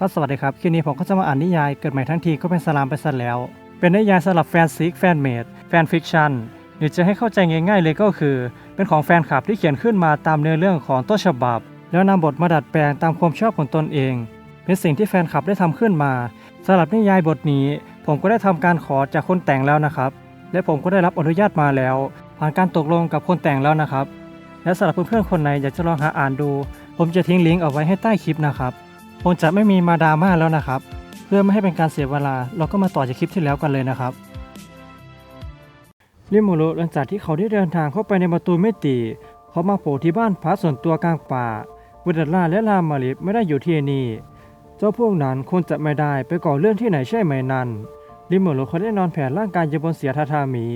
ก็สวัสดีครับคลิปนี้ผมก็จะมาอ่านนิยายเกิดใหม่ทั้งทีก็เป็นสลามไปซะแล้ว เป็นนิยายสำหรับแฟนซิกแฟนเมดแฟนฟิกชันหรือจะให้เข้าใจง่ายๆเลยก็คือ เป็นของแฟนคลับที่เขียนขึ้นมาตามเนื้อเรื่องของต้นฉบับ แล้วนำบทมาดัดแปลงตามความชอบของตนเอง เป็นสิ่งที่แฟนคลับได้ทำขึ้นมาสำหรับนิยายบทนี้ ผมก็ได้ทำการขอจากคนแต่งแล้วนะครับ และผมก็ได้รับอนุญาตมาแล้ว ผ่านการตกลงกับคนแต่งแล้วนะครับ และสำหรับเพื่อนๆคนไหนอยากจะลองหาอ่านดู ผมจะทิ้งลิงก์เอาไว้ให้ใต้คลิปนะครับ ผมจะไม่มีมาดราม่าแล้วนะครับ เพื่อไม่ให้เป็นการเสียเวลา เราก็มาต่อจากคลิปที่แล้วกันเลยนะครับริมูรุหลังจากที่เขาได้เดินทางเข้าไปในประตูมิติเขามาโผล่ที่บ้านพักส่วนตัวกลางป่าวิดาล่าและลามาริไม่ได้อยู่ที่นี่เจ้าพวกนั้นคงจะไม่ได้ไปก่อเรื่องที่ไหนใช่ไหมนั่นริมูรุเขาได้นอนแผ่ร่างกายอยู่บนเสียทาทามี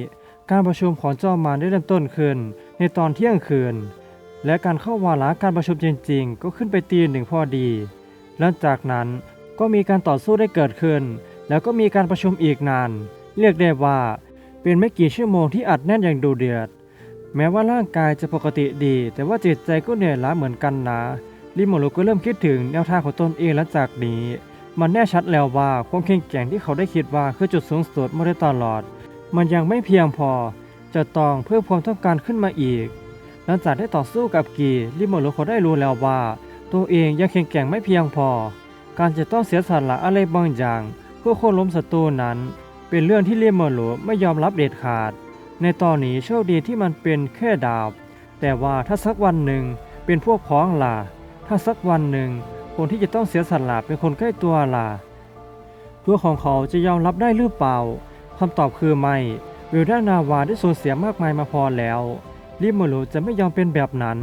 การประชุมของเจ้ามารได้เริ่มต้นขึ้น ในตอนเที่ยงคืน และการเข้าวาระการประชุมจริง ๆ ก็ขึ้นไปตีหนึ่งพอดี หลังจากนั้นก็มีการต่อสู้ได้เกิดขึ้น แล้วก็มีการประชุมอีกนาน เรียกได้ว่า เป็นไม่กี่ชั่วโมงที่อัดแน่นอย่างดูเดือด แม้ว่าร่างกายจะปกติดี แต่ว่าจิตใจก็เหนื่อยล้าเหมือนกันนะลิโมโรก็เริ่มคิดถึงแนวทางของตนเองหลังจากนี้ มันแน่ชัดแล้วว่าความแข็งแกร่งที่เขาได้คิดว่าคือจุดสูงสุดมาโดยตลอด มันยังไม่เพียงพอ จะต้องเพิ่มความต้องการขึ้นมาอีก หลังจากได้ต่อสู้กับกีลิโมโรเขาได้รู้แล้วว่า ตัวเองยังแข็งแกร่งไม่เพียงพอ การจะต้องเสียสละอะไรบางอย่างเพื่อโค่นล้มศัตรูนั้น เป็นเรื่องที่เลียมเมอร์โลไม่ยอมรับเด็ดขาด ในตอนนี้โชคดีที่มันเป็นแค่ดาบ แต่ว่าถ้าสักวันหนึ่งเป็นพวกพ้องล่ะ ถ้าสักวันหนึ่งคนที่จะต้องเสียสละเป็นคนใกล้ตัวล่ะตัวของเขาจะยอมรับได้หรือเปล่าคำตอบคือไม่เวลดานาวาได้สูญเสียมากมายมาพอแล้วลิโมโลจะไม่ยอมเป็นแบบนั้น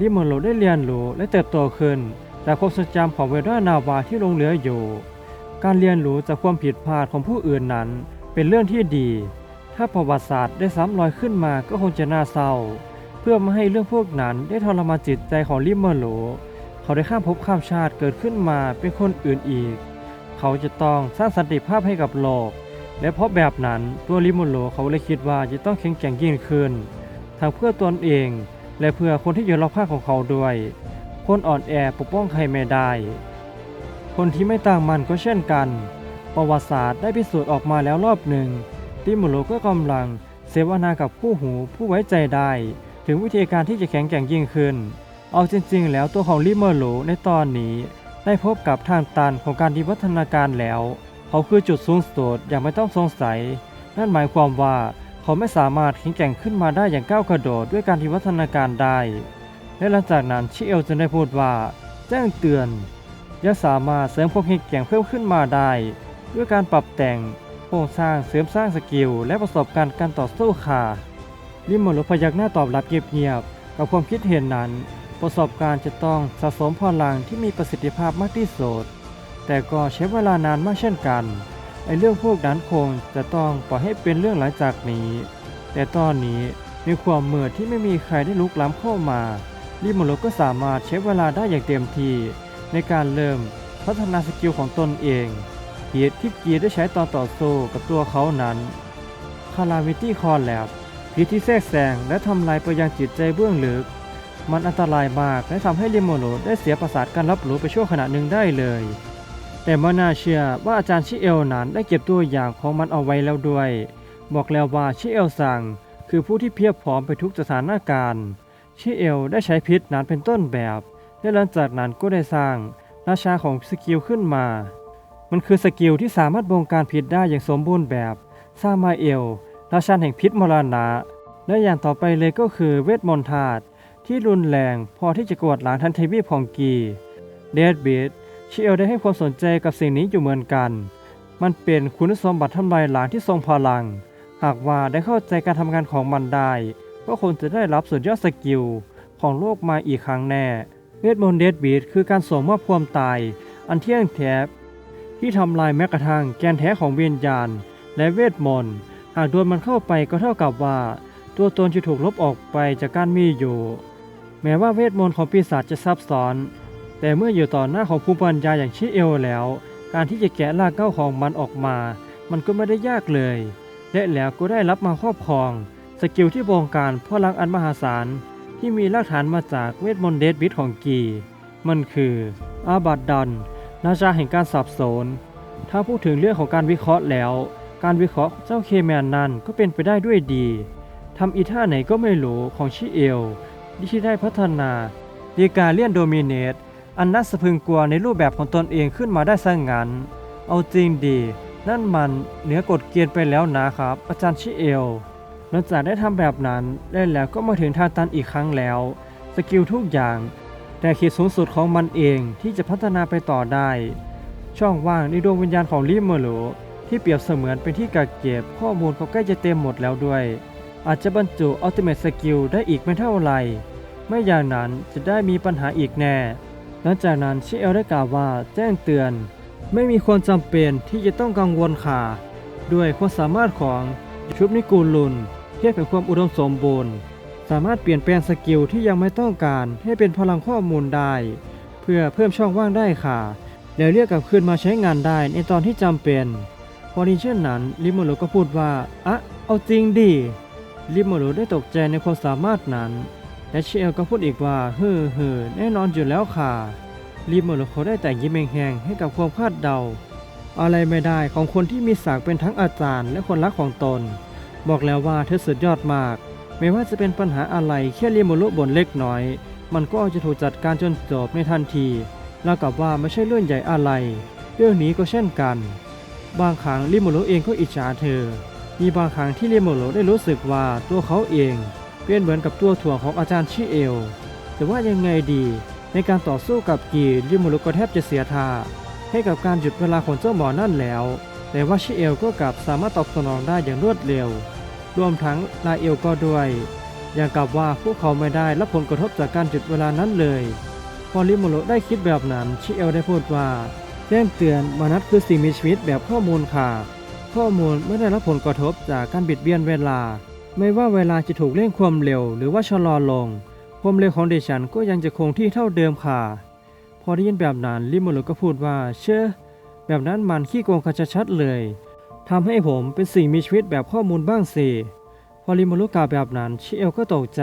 ลิโมโลได้เรียนรู้และเติบโตขึ้นแต่ความทรงจำของเวลดานาวาที่ลงเหลืออยู่ การเรียนรู้จากความผิดพลาดของผู้อื่นนั้น เป็นเรื่องที่ดี ถ้าประวัติศาสตร์ได้ซ้ำรอยขึ้นมาก็คงจะน่าเศร้า เพื่อไม่ให้เรื่องพวกนั้นได้ทรมานจิตใจของลิมมอร์โลเขาได้ข้ามภพข้ามชาติเกิดขึ้นมาเป็นคนอื่นอีก เขาจะต้องสร้างสันติภาพให้กับโลก และเพราะแบบนั้นตัวลิมมอร์โลเขาเลยคิดว่าจะต้องแข็งแกร่งยิ่งขึ้นทั้งเพื่อตนเอง และเพื่อคนที่อยู่รอบข้างของเขาด้วย คนอ่อนแอปกป้องใครไม่ได้ คนที่ไม่ต่างมันก็เช่นกัน ประวัติศาสตร์ได้พิสูจน์ออกมาแล้วรอบหนึ่งที่มุโรก็กำลังเสวนากับคู่หูผู้ไว้ใจได้ ถึงวิธีการที่จะแข็งแกร่งยิ่งขึ้น เอาจริงๆ แล้วตัวของลิเมอร์โลในตอนนี้ ได้พบกับทางตันของการวิวัฒนาการแล้ว เขาคือจุดสูงสุดอย่างไม่ต้องสงสัย นั่นหมายความว่า เขาไม่สามารถแข็งแกร่งขึ้นมาได้อย่างก้าวกระโดดด้วยการวิวัฒนาการได้ และหลังจากนั้นชิเอลจึงได้พูดว่า แจ้งเตือนยังสามารถเสริมความแข็งแกร่งเพิ่มขึ้นมาได้ ด้วยการปรับแต่งโครงสร้างเสริมสร้างสกิลและประสบการณ์การต่อสู้ค่ะลิมมโลพยักหน้าตอบรับเงียบๆกับความคิดเห็นนั้น ประสบการณ์จะต้องสะสมพลังที่มีประสิทธิภาพมากที่สุดแต่ก็ใช้เวลานานมากเช่นกัน ไอเรื่องพวกนั้นคงจะต้องปล่อยให้เป็นเรื่องหลังจากนี้ แต่ตอนนี้มีความเมื่อที่ไม่มีใครได้ลุกล้ำเข้ามาลิโมโลก็สามารถใช้เวลาได้อย่างเต็มที่ในการเริ่มพัฒนาสกิลของตนเองเหตุที่เกียร์ได้ใช้ตอนต่อสู้กับตัวเขานั้นคาราวิตี้คอนแลบพิษที่แทรกแซงและทำลายไปยังจิตใจเบื้องลึก มันอันตรายมากและทำให้ลิโมโลได้เสียประสาทการรับรู้ไปชั่วขณะหนึ่งได้เลย แต่เมื่อน่าเชื่อว่าอาจารย์ชิเอลนั้นได้เก็บตัวอย่างของมันเอาไว้แล้วด้วย บอกแล้วว่าชิเอลสั่งคือผู้ที่เพียบพร้อมไปทุกสถานการณ์ ชิเอลได้ใช้พิษนั้นเป็นต้นแบบ และหลังจากนั้นก็ได้สร้างราชาของสกิลขึ้นมา มันคือสกิลที่สามารถบงการพิษได้อย่างสมบูรณ์แบบ ซามาเอล ราชาแห่งพิษมรณะ และอย่างต่อไปเลยก็คือเวทมนต์ธาตุที่รุนแรงพอที่จะกวาดล้างทันทีวีของกี เดดบิด ชิเอลได้ให้ความสนใจกับสิ่งนี้อยู่เหมือนกัน มันเป็นคุณสมบัติทำลายล้างที่ทรงพลัง หากว่าได้เข้าใจการทำงานของมันได้ ก็คงจะได้รับสุดยอดสกิลของโลกมาอีกครั้งแน่เวทมนต์เดดบีดคือการสวมมอบความตาย อันเที่ยงแท้ที่ทำลายแม้กระทั่งแกนแท้ของเวิญญาณ และเวทมนต์หากโดนมันเข้าไปก็เท่ากับว่า ตัวตนจะถูกลบออกไปจากการมีอยู่ แม้ว่าเวทมนต์ของปีศาจจะซับซ้อน แต่เมื่ออยู่ต่อหน้าของภูมิปัญญาอย่างชิเอลแล้ว การที่จะแกะรากเหง้าของมันออกมา มันก็ไม่ได้ยากเลย และแล้วก็ได้รับมาครอบครอง สกิลที่บงการพลังอันมหาศาลที่มีรากฐานมาจากเวทมนต์เดดบิดของกี มันคือ อาบัดดัน นาจะเห็นการสับสน ถ้าพูดถึงเรื่องของการวิเคราะห์แล้ว การวิเคราะห์เจ้าเคแมนนั้นก็เป็นไปได้ด้วยดีทำอีท่าไหนก็ไม่รู้ของชิเอลที่ได้พัฒนาดีการเลียนโดมิเนต อันน่าสะพึงกลัวในรูปแบบของตนเองขึ้นมาได้ซะงั้น เอาจริงดี นั่นมันเหนือกฎเกณฑ์ไปแล้วนะครับ อาจารย์ชิเอลหลังจากได้ทำแบบนั้นได้แล้วก็มาถึงทางตันอีกครั้งแล้ว สกิลทุกอย่าง แต่ขีดสูงสุดของมันเองที่จะพัฒนาไปต่อได้ ช่องว่างในดวงวิญญาณของลิมเมโลที่เปรียบเสมือนเป็นที่กักเก็บข้อมูลเขาใกล้จะเต็มหมดแล้วด้วย อาจจะบรรจุอัลติเม e สกิลได้อีกไม่เท่าไหร่ไม่อย่างนั้นจะได้มีปัญหาอีกแน่ ลังจากนั้นชิเอลได้กล่าวว่าแจ้งเตือน ไม่มีความจำเป็นที่จะต้องกังวลค่ะ ด้วยความสามารถของชุบนิกูลุนเทียบกับความอุดมสมบูรณ์ สามารถเปลี่ยนแปลงสกิลที่ยังไม่ต้องการให้เป็นพลังข้อมูลได้ เพื่อเพิ่มช่องว่างได้ค่ะ แล้วเรียกกลับคืนมาใช้งานได้ในตอนที่จำเป็น พอดีเช่นนั้นลิโมโรก็พูดว่าอะเอาจริงดิลิโมโรได้ตกใจในความสามารถนั้น และเชลก็พูดอีกว่าเฮ้อเฮ้อแน่นอนอยู่แล้วค่ะลิโมโรเขาได้แต่ยิ้มแห้งๆให้กับความคาดเดา อะไรไม่ได้ของคนที่มีศักดิ์เป็นทั้งอาจารย์และคนรักของตน บอกแล้วว่าเธอสุดยอดมาก ไม่ว่าจะเป็นปัญหาอะไรแค่ลิโมโรบ่นเล็กน้อย มันก็จะถูกจัดการจนจบในทันทีแล้วกับว่าไม่ใช่เรื่องใหญ่อะไร เรื่องนี้ก็เช่นกัน บางครั้งลิโมโรเองก็อิจฉาเธอ มีบางครั้งที่ลิโมโรได้รู้สึกว่าตัวเขาเอง เป็นเหมือนกับตัวถ่วงของอาจารย์ชิเอล แต่ว่ายังไงดีในการต่อสู้กับกีลิโมโรก็แทบจะเสียท่า ให้กับการหยุดเวลาของเจ้าหมอนั่นแล้ว แต่ว่าชิเอลก็กลับสามารถตอบสนองได้อย่างรวดเร็ว รวมทั้งลาเอลก็ด้วย อย่างกับว่าพวกเขาไม่ได้รับผลกระทบจากการหยุดเวลานั้นเลย พอลิโมโรได้คิดแบบนั้นชิเอลได้พูดว่าแจ้งเตือนมนัตคือสิ่งมีชีวิตแบบข้อมูลค่ะ ข้อมูลไม่ได้รับผลกระทบจากการบิดเบี้ยนเวลา ไม่ว่าเวลาจะถูกเร่งความเร็ว หรือว่าชะลอลง ความเร็วของดิฉันก็ยังจะคงที่เท่าเดิมค่ะ พอได้ยินแบบนั้นลิมโรก็พูดว่า เชื่อแบบนั้นมันขี้โกงกันชัดเลยทำให้ผมเป็นสิ่งมีชีวิตแบบข้อมูลบ้างสิ พอลิมโรกล่าวแบบนั้นชิเอลก็ตกใจ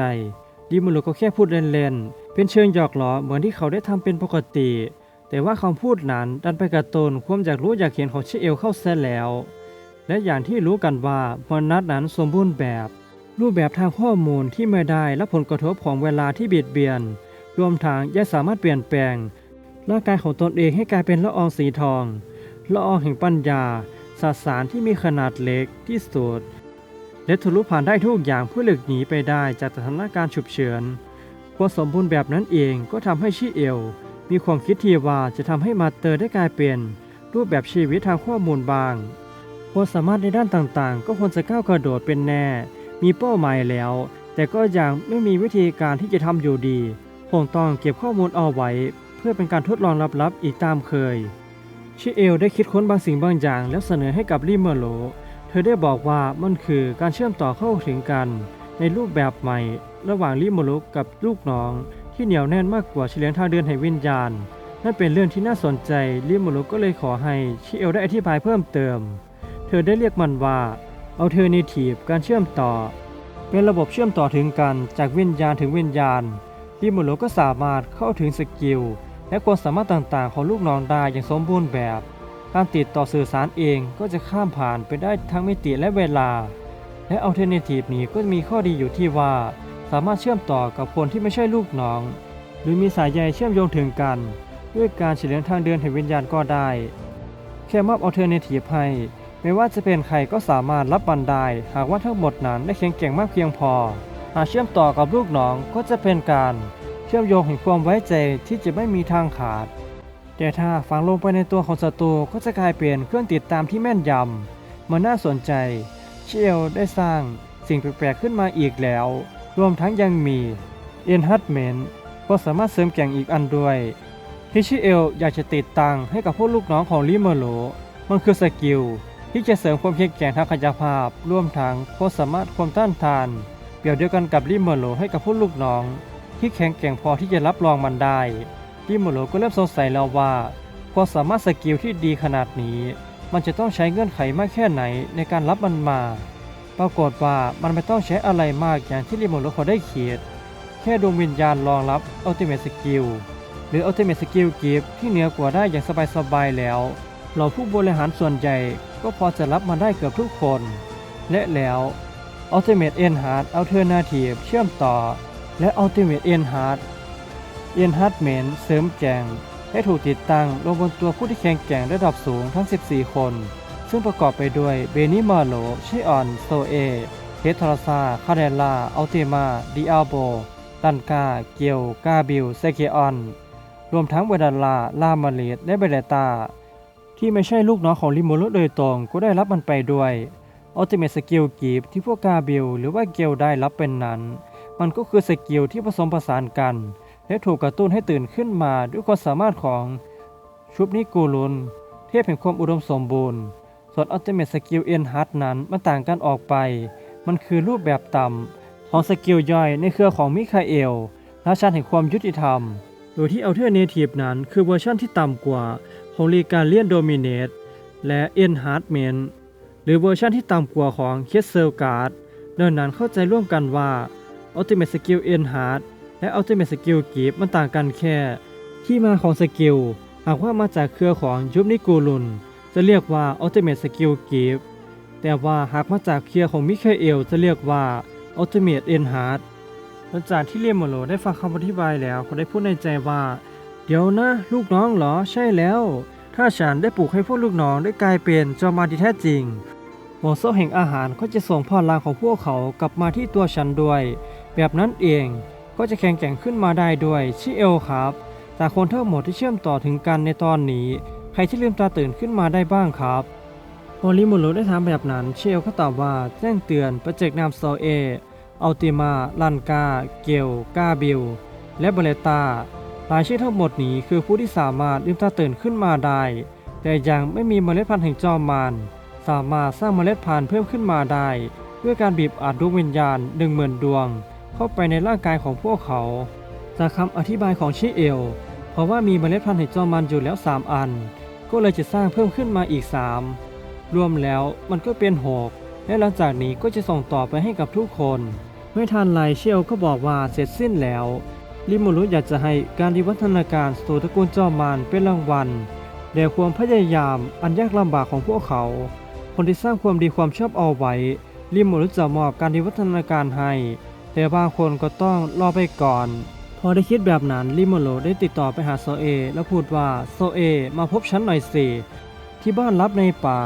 ลิมโรก็แค่พูดเล่นๆเป็นเชิงหยอกล้อเหมือนที่เขาได้ทำเป็นปกติ แต่ว่าคำพูดนั้นดันไปกระตุ้นความอยากรู้อยากเห็นของชิเอลเข้าแท้แล้ว และอย่างที่รู้กันว่ามนัดนั้นสมบูรณ์แบบ รูปแบบทางข้อมูลที่ไม่ได้รับผลกระทบของเวลาที่บิดเบียน รวมทั้งยังสามารถเปลี่ยนแปลงร่างกายของตนเองให้กลายเป็นละอองสีทองละอองแห่งปัญญาสสารที่มีขนาดเล็กที่สุดและทะลุผ่านได้ทุกอย่างเพื่อหลีกหนีไปได้จากสถานการณ์ฉุกเฉินความสมบูรณ์แบบนั้นเองก็ทำให้ชิเอล มีความคิดที่ว่าจะทำให้มาเตอร์ได้กลายเป็นรูปแบบชีวิตทางข้อมูลบางความสามารถในด้านต่างๆ ก็ควรจะก้าวกระโดดเป็นแน่ มีเป้าหมายแล้ว แต่ก็ยังไม่มีวิธีการที่จะทำอยู่ดีคงต้องเก็บข้อมูลเอาไว้ เพื่อเป็นการทดลองลับๆอีกตามเคย ชิเอลได้คิดค้นบางสิ่งบางอย่าง แล้วเสนอให้กับลิเมโล เธอได้บอกว่ามันคือการเชื่อมต่อเข้าถึงกัน ในรูปแบบใหม่ ระหว่างลิโมโลกับลูกน้อง ที่เหนียวแน่นมากกว่าเฉลียงทางเดินแห่งวิญญาณนั่นเป็นเรื่องที่น่าสนใจลิโมโลก็เลยขอให้ชิเอลได้อธิบายเพิ่มเติม เธอได้เรียกมันว่า Alternative การเชื่อมต่อ เป็นระบบเชื่อมต่อถึงกันจากวิญญาณถึงวิญญาณลิโมโลก็สามารถเข้าถึงสกิล และความสามารถต่างๆ ของลูกน้องได้อย่างสมบูรณ์แบบ การติดต่อสื่อสารเองก็จะข้ามผ่านไปได้ทั้งมิติและเวลา และอัลเทอร์เนทีฟนี้ก็มีข้อดีอยู่ที่ว่า สามารถเชื่อมต่อกับคนที่ไม่ใช่ลูกน้อง หรือมีสายใยเชื่อมโยงถึงกัน ด้วยการเฉลียงทางเดินแห่งวิญญาณก็ได้ แค่มอบอัลเทอร์เนทีฟให้ ไม่ว่าจะเป็นใครก็สามารถรับมันได้ หากว่าทั้งหมดนั้นได้แข็งแกร่งมากเพียงพอ หากเชื่อมต่อกับลูกน้องก็จะเป็นการเชื่อมโยงแห่งความไว้ใจที่จะไม่มีทางขาด แต่ถ้าฝังลงไปในตัวของศัตรูก็จะกลายเป็นเครื่องติดตามที่แม่นยำมันน่าสนใจ เชลได้สร้างสิ่งแปลกๆขึ้นมาอีกแล้ว รวมทั้งยังมี Enhancement ก็สามารถเสริมแก่งอีกอันด้วยที่ชิเอลอยากจะติดตั้งให้กับพวกลูกน้องของลิเมโลมันคือสกิล ที่จะเสริมความแข็งแกร่งทางกายภาพรวมทั้งความสามารถความต้านทาน เปรียบเดียวกันกับลิเมโลให้กับพวกลูกน้อง ที่แข็งแกร่งพอที่จะรับรองมันได้ลิเมโลก็เริ่มสงสัยแล้วว่าความสามารถสกิลที่ดีขนาดนี้ มันจะต้องใช้เงื่อนไขมากแค่ไหนในการรับมันมา ปรากฏว่ามันไม่ต้องใช้อะไรมากอย่างที่ลิโมโรเขาได้เขียนแค่ดวงวิญญาณรองรับอัลติเม e สกิลหรืออัลติเม e สกิลกิฟที่เหนือกว่าได้อย่างสบายๆแล้ว เราผู้บริหารส่วนใหญ่ ก็พอจะรับมันได้เกือบทุกคน และแล้ว Ultimate Enhance Alternative เชื่อมต่อ และ Ultimate Enhance Enhancement เสริมแจงได้ถูกติดตั้งลงบนตัวผู้ที่แข็งแกร่งระดับสูงทั้ง 14 คน ซึ่งประกอบไปด้วยเบนิมาโลชิออนโซเอเฮทราซาคาเดล่าอัลติมาดิอาโบ ตันกา เกียว กาบิลเซเกออน รวมทั้งเวดาลา ลามาเลตและเบเลตา ที่ไม่ใช่ลูกน้องของลิโมโรโดยตรงก็ได้รับมันไปด้วยอัลติเม e สกิลกีบที่พวกกาบิลหรือว่าเกียวได้รับเป็นนั้น มันก็คือสกิลที่ผสมผสานกัน และถูกกระตุ้นให้ตื่นขึ้นมาด้วยความสามารถของชุบนิกูลุน เทพแห่งความอุดมสมบูรณ์ ส่วนอัลติเม e สกิลเอ็นฮัตนั้นมันต่างกันออกไป มันคือรูปแบบต่ำของสกิลย่อยในเครือของมิคาเอลราชาแห่งความยุติธรรม โดยที่อัลเทอร์เนทีฟนั้นคือเวอร์ชันที่ต่ำกว่า ของรีการเลียนโดมิเนตและเอ็นฮาร์ดเมนหรือเวอร์ชันที่ต่ำกว่าของเคสเซลการ์ดดังนั้นเข้าใจร่วมกันว่า Ultimate Skill Enhance และ Ultimate Skill Gift มันต่างกันแค่ ที่มาของสกิลหากว่ามาจากเครือของยุบนิกูลุน จะเรียกว่า Ultimate Skill Gift แต่ว่าหากมาจากเครือของมิคาเอลจะเรียกว่า Ultimate Enhance หลังจากที่เรียมโมโลได้ฟังคำอธิบายแล้วเขาได้พูดในใจว่า เดี๋ยวนะ ลูกน้องเหรอใช่แล้ว ถ้าฉันได้ปลูกให้พวกลูกน้องได้กลายเป็นจอมมารที่แท้จริงโมโซแห่งอาหารก็จะส่งพลังของพวกเขากลับมาที่ตัวฉันด้วย แบบนั้นเองก็จะแข็งแกร่งขึ้นมาได้ด้วยชิเอลครับจากคนทั้งหมดที่เชื่อมต่อถึงกันในตอนนี้ ใครที่ลืมตาตื่นขึ้นมาได้บ้างครับพอลิโมโลได้ถามแบบนั้นเชลก็ตอบว่าแจ้งเตือนประเจกนามโซเออัลติมา ลันกา เกล กาบิล และเบเลตา รายชื่อทั้งหมดนี้คือผู้ที่สามารถลืมตาตื่นขึ้นมาได้ แต่ยังไม่มีเมล็ดพันธุ์แห่งจอมมารสามารถสร้างเมล็ดพันธุ์เพิ่มขึ้นมาได้ ด้วยการบีบอัดดวงวิญญาณหนึ่งหมื่นดวง เข้าไปในร่างกายของพวกเขา จากคำอธิบายของชิเอล เพราะว่ามีเมล็ดพันธุ์แห่งจอมมารอยู่แล้ว 3 อัน ก็เลยจะสร้างเพิ่มขึ้นมาอีก 3 รวมแล้วมันก็เป็นหกและหลังจากนี้ก็จะส่งต่อไปให้กับทุกคน ไม่ทันไรเชลก็บอกว่าเสร็จสิ้นแล้ว ลิมูรุอยากจะให้การวิวัฒนาการสู่ตระกูลจอมมารเป็นรางวัลแด่ความพยายามอันยากลำบากของพวกเขา คนที่สร้างความดีความชอบเอาไว้ลิมูรุจะมอบการวิวัฒนาการให้ แต่บางคนก็ต้องรอไปก่อน พอได้คิดแบบนั้นลิมูรุได้ติดต่อไปหาโซเอ แล้วพูดว่าโซเอ มาพบฉันหน่อยสิที่บ้านลับในป่า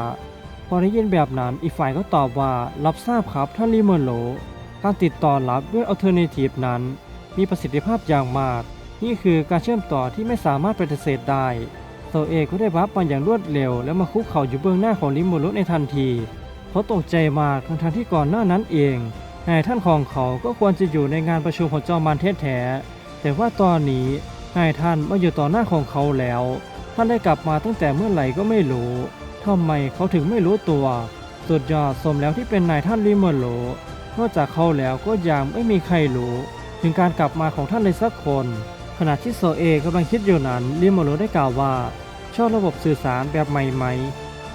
พอได้ยินแบบนั้นอีกฝ่ายก็ตอบว่ารับทราบครับท่านลิมูรุการติดต่อรับด้วยอัลเทอร์เนทีฟนั้น มีประสิทธิภาพอย่างมาก นี่คือการเชื่อมต่อที่ไม่สามารถปฏิเสธได้โซเอก็ได้วับมันอย่างรวดเร็ว และมาคุกเข่าอยู่เบื้องหน้าของลิมูรุในทันที เขาตกใจมากทั้งทที่ก่อนหน้านั้นเองนายท่านของเขาก็ควรจะอยู่ในงานประชุมของจอมมารเทศแท้แต่ว่าตอนนี้นายท่านมาอยู่ต่อหน้าของเขาแล้ว ท่านได้กลับมาตั้งแต่เมื่อไหร่ก็ไม่รู้ทำไมเขาถึงไม่รู้ตัว สุดยอดสมแล้วที่เป็นนายท่านลิมูรุนอกจากเขาแล้วก็ยังไม่มีใครรู้ ถึงการกลับมาของท่านเลยสักคน ขณะที่โซเอกำลังคิดอยู่นั้นลิโมโรได้กล่าวว่า ชอบระบบสื่อสารแบบใหม่ไหม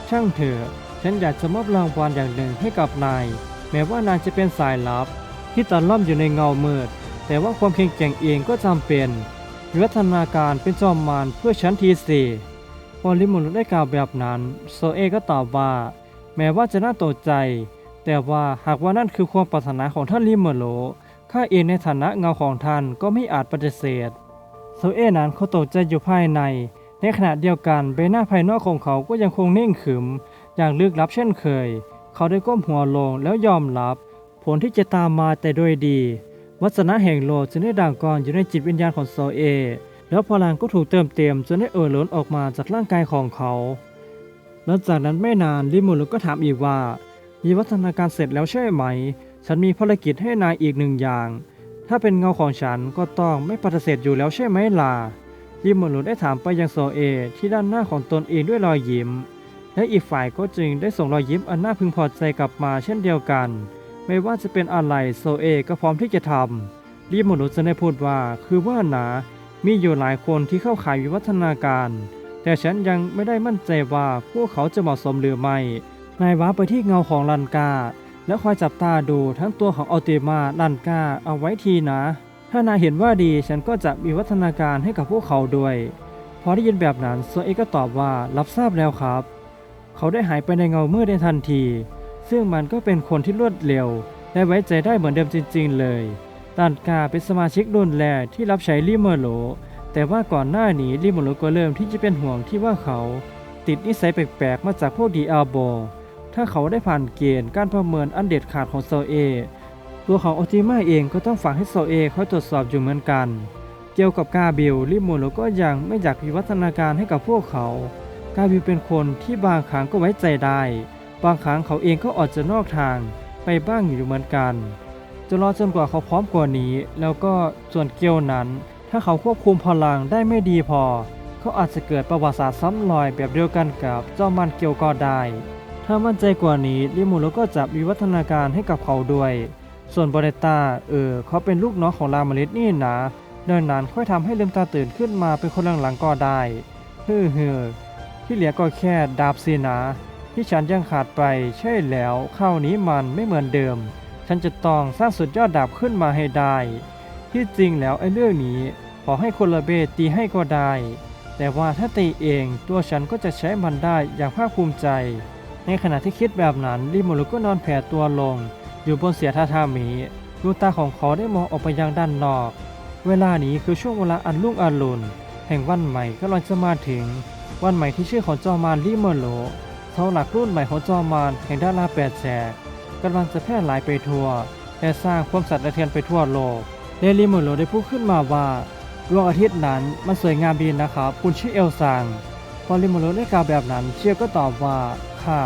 ช่างเถอะ ฉันอยากจะมอบรางวัลอย่างหนึ่งให้กับนาย แม้ว่านายจะเป็นสายลับ ที่ตะล่อมอยู่ในเงามืด แต่ว่าความแข็งแกร่งเองก็จำเป็นวิวัฒนาการเป็นจอมมารเพื่อชั้นทีสี่พอลิโมโรได้กล่าวแบบนั้น โซเอก็ตอบว่า แม้ว่าจะน่าตกใจ แต่ว่าหากว่านั่นคือความปรารถนาของท่านลิโมโร ข้าเองในฐานะเงาของท่านก็ไม่อาจปฏิเสธโซเอนั้นเขาตกใจอยู่ภายใน ในขณะเดียวกันใบหน้าภายนอกของเขาก็ยังคงเน่งขึม อย่างลึกลับเช่นเคย เขาได้ก้มหัวลงแล้วยอมรับ ผลที่จะตามมาแต่โดยดี วัฒนะแห่งโลจึงได้ด่างกอนอยู่ในจิตวิญญาณของโซเอ แล้วพลังก็ถูกเติมเต็มจนได้เอ่อล้นออกมาจากร่างกายของเขาหลังจากนั้นไม่นานลิมูลก็ถามอีกว่ามีวัฒนาการเสร็จแล้วใช่ไหม ฉันมีภารกิจให้นายอีกหนึ่งอย่าง ถ้าเป็นเงาของฉันก็ต้องไม่ปฏิเสธอยู่แล้วใช่ไหมล่ะยิมหลุได้ถามไปยังโซเอ ที่ด้านหน้าของตนเองด้วยรอยยิ้ม และอีกฝ่ายก็จึงได้ส่งรอยยิ้มอันน่าพึงพอใจกลับมาเช่นเดียวกัน ไม่ว่าจะเป็นอะไรโซเอก็พร้อมที่จะทำลิมหลุจะได้พูดว่า คือว่าหนามีอยู่หลายคนที่เข้าขายวิวัฒนาการ แต่ฉันยังไม่ได้มั่นใจว่าพวกเขาจะเหมาะสมหรือไม่ นายว้าไปที่เงาของลันกา แล้วคอยจับตาดูทั้งตัวของอัลติมาลันกาเอาไว้ทีนะ ถ้านายเห็นว่าดีฉันก็จะมีวัฒนาการให้กับพวกเขาด้วย พอได้ยินแบบนั้นโซเอก็ตอบว่ารับทราบแล้วครับ เขาได้หายไปในเงามืดในทันที ซึ่งมันก็เป็นคนที่รวดเร็ว และไว้ใจได้เหมือนเดิมจริง ๆ เลยตันกาเป็นสมาชิกรุ่นแรกที่รับใช้ลิเมอร์โลแต่ว่าก่อนหน้านี้ลิเมอร์โลก็เริ่มที่จะเป็นห่วงที่ว่าเขา ติดนิสัยแปลกๆมาจากพวกดีอาโบ ถ้าเขาได้ผ่านเกณฑ์การประเมินอันเด็ดขาดของโซเอ ตัวของโอจิมาเองก็ต้องฝากให้โซเอคอยตรวจสอบอยู่เหมือนกัน เกี่ยวกับกาบิลลิโมโลก็ยังไม่อยากวิวัฒนาการให้กับพวกเขา กาบิลเป็นคนที่บางครั้งก็ไว้ใจได้ บางครั้งเขาเองก็ออกจะนอกทางไปบ้างอยู่เหมือนกันจะรอจนกว่าเขาพร้อมกว่านี้ แล้วก็ส่วนเกียวนั้น ถ้าเขาควบคุมพลังได้ไม่ดีพอ เขาอาจจะเกิดประวัติศาสตร์ซ้ำรอยแบบเดียวกันกับเจ้ามันเกียวก็ได้ ถ้ามั่นใจกว่านี้ลิมูโลก็จะวิวัฒนาการให้กับเขาด้วย ส่วนบริต้าเออเขาเป็นลูกน้องของรามลิตนี่นะดังนั้นค่อยทำให้ลืมตาตื่นขึ้นมาเป็นคนหลังๆก็ได้เฮ้อเฮ้อที่เหลือก็แค่ดาบสินะที่ฉันยังขาดไปใช่แล้วคราวนี้มันไม่เหมือนเดิม ฉันจะต้องสร้างสุดยอดดาบขึ้นมาให้ได้ ที่จริงแล้วไอ้เรื่องนี้ขอให้คนละเบสตีให้ก็ได้ แต่ว่าถ้าตีเองตัวฉันก็จะใช้มันได้อย่างภาคภูมิใจ ในขณะที่คิดแบบนั้นริโมรุก็นอนแผ่ตัวลง อยู่บนเสียทาทามิดวงตาของเขาได้มองออกไปยังด้านนอก เวลานี้คือช่วงเวลาอันรุ่งอรุณแห่งวันใหม่กำลังจะมาถึง วันใหม่ที่ชื่อของจอมานริโมโรเสาหลักรุ่นใหม่ของจอมานแห่งดาราแปดแฉกกำลังจะแพร่หลายไปทั่วและสร้างความสัตย์ระเทือนไปทั่วโลกเดลิโมโรได้พูดขึ้นมาว่าดวงอาทิตย์นั้นมันสวยงามดีนะครับ คุณชื่อเอลซังพอลิโมโรได้กล่าวแบบนั้นเชียร์ก็ตอบว่า ค่ะ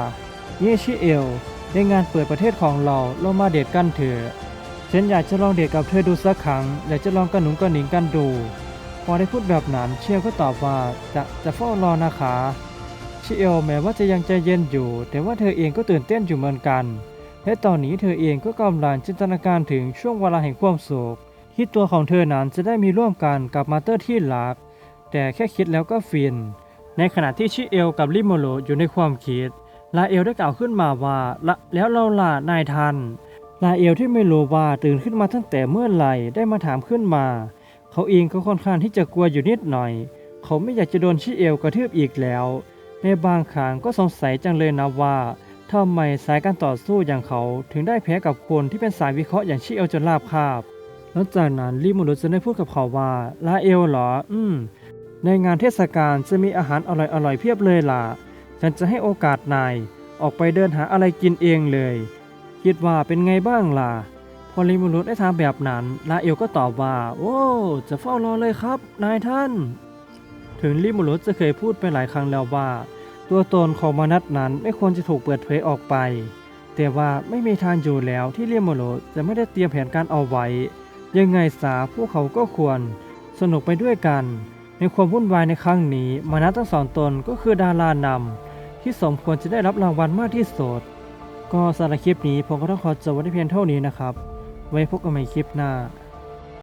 นี่ชื่อเอล ในงานเปิดประเทศของเราเรามาเดทกันเถอะฉันอยากจะลองเดทกับเธอดูสักครั้งอยากจะลองกระหนุงกระหนิงกันดู พอได้พูดแบบนั้นเชียวก็ตอบว่าจะจะเฝ้ารอนะคะชิเอลแม้ว่าจะยังใจเย็นอยู่ แต่ว่าเธอเองก็ตื่นเต้นอยู่เหมือนกัน และตอนนี้เธอเองก็กำลังจินตนาการถึงช่วงเวลาแห่งความสุขที่ตัวของเธอนั้นจะได้มีร่วมกันกับมาเตอร์ที่รัก แต่แค่คิดแล้วก็ฟิน ในขณะที่ชิเอลกับลิโมโรอยู่ในความคิด ลาเอลได้กล่าวขึ้นมาว่าละแล้วเราล่ะนายทันลาเอลที่ไม่รู้ว่าตื่นขึ้นมาตั้งแต่เมื่อไหร่ได้มาถามขึ้นมา เขาเองก็ค่อนข้างที่จะกลัวอยู่นิดหน่อย เขาไม่อยากจะโดนชิเอลกระทืบอีกแล้ว ในบางครั้งก็สงสัยจังเลยนะว่าทำไมสายการต่อสู้อย่างเขาถึงได้แพ้กับคนที่เป็นสายวิเคราะห์อย่างชิเอลจนราบคาบหลังจากนั้นลิมูรุจะได้พูดกับเขาว่าลาเอลเหรอ อืม ในงานเทศกาลจะมีอาหารอร่อยๆเพียบเลยล่ะ ฉันจะให้โอกาสนายออกไปเดินหาอะไรกินเองเลย คิดว่าเป็นไงบ้างล่ะ พอลิมูรุได้ถามแบบนั้น ลาเอลก็ตอบว่า โอ้ จะเฝ้ารอเลยครับ นายท่าน ถึงลิมูรุจะเคยพูดไปหลายครั้งแล้วว่า ตัวตนของมนัตนั้นไม่ควรจะถูกเปิดเผยออกไป แต่ว่าไม่มีทางอยู่แล้วที่ลิมูรุจะไม่ได้เตรียมแผนการเอาไว้ ยังไงสาพวกเขาก็ควร สนุกไปด้วยกัน ในความวุ่นวายในครั้งนี้มานัตทั้งสองตนก็คือดารานำ ที่สมควรจะได้รับรางวัลมากที่สุดก็สำหรับคลิปนี้ผมก็ต้องขอจบไว้เพียงเท่านี้นะครับ ไว้พบกันใหม่คลิปหน้า